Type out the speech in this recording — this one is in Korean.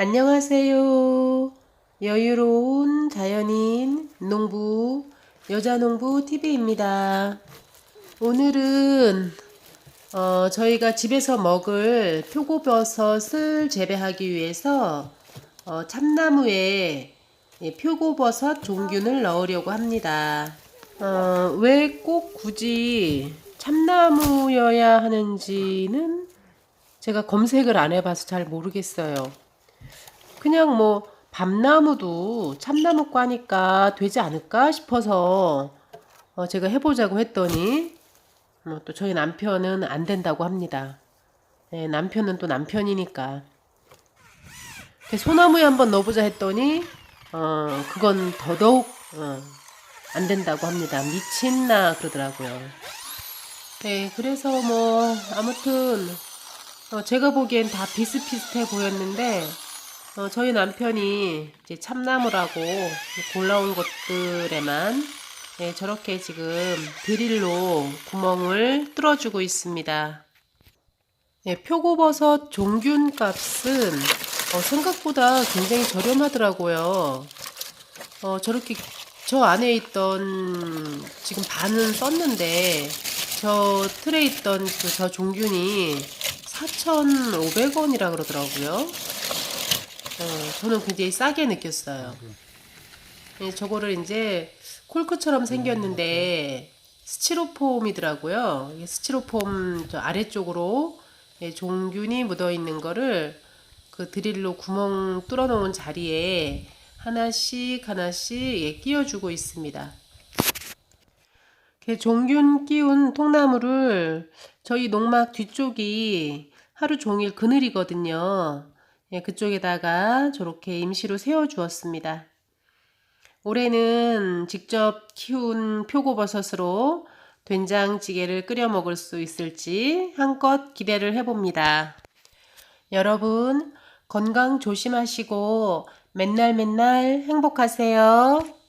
안녕하세요. 여유로운 자연인 농부 여자농부 TV입니다. 오늘은 어, 저희가 집에서 먹을 표고버섯을 재배하기 위해서 어, 참나무에 예, 표고버섯 종균을 넣으려고 합니다. 어, 왜 꼭 굳이 참나무여야 하는지는 제가 검색을 안 해봐서 잘 모르겠어요. 그냥 뭐 밤나무도 참나무과니까 되지 않을까 싶어서 어, 제가 해보자고 했더니 뭐또 저희 남편은 안 된다고 합니다. 네, 남편은 또 남편이니까. 소나무에 한번 넣어보자 했더니 어 그건 더더욱 어, 안 된다고 합니다. 미친나 그러더라고요. 네, 그래서 뭐 아무튼 어, 제가 보기엔 다 비슷비슷해 보였는데 어, 저희 남편이 이제 참나무라고 골라온 것들에만 네, 저렇게 지금 드릴로 구멍을 뚫어주고 있습니다. 네, 표고버섯 종균 값은 어, 생각보다 굉장히 저렴하더라고요. 어, 저렇게 저 안에 있던 지금 반은 썼는데 저 틀에 있던 그 저 종균이 4,500원이라 그러더라고요. 어, 저는 굉장히 싸게 느꼈어요. 예, 저거를 이제 콜크처럼 생겼는데 스티로폼이더라고요. 이게 스티로폼 저 아래쪽으로 예, 종균이 묻어 있는 거를 그 드릴로 구멍 뚫어 놓은 자리에 하나씩 하나씩 예, 끼워주고 있습니다. 종균 끼운 통나무를 저희 농막 뒤쪽이 하루 종일 그늘이거든요. 예, 그쪽에다가 저렇게 임시로 세워 주었습니다. 올해는 직접 키운 표고버섯으로 된장찌개를 끓여 먹을 수 있을지 한껏 기대를 해봅니다. 여러분, 건강 조심하시고 맨날 맨날 행복하세요.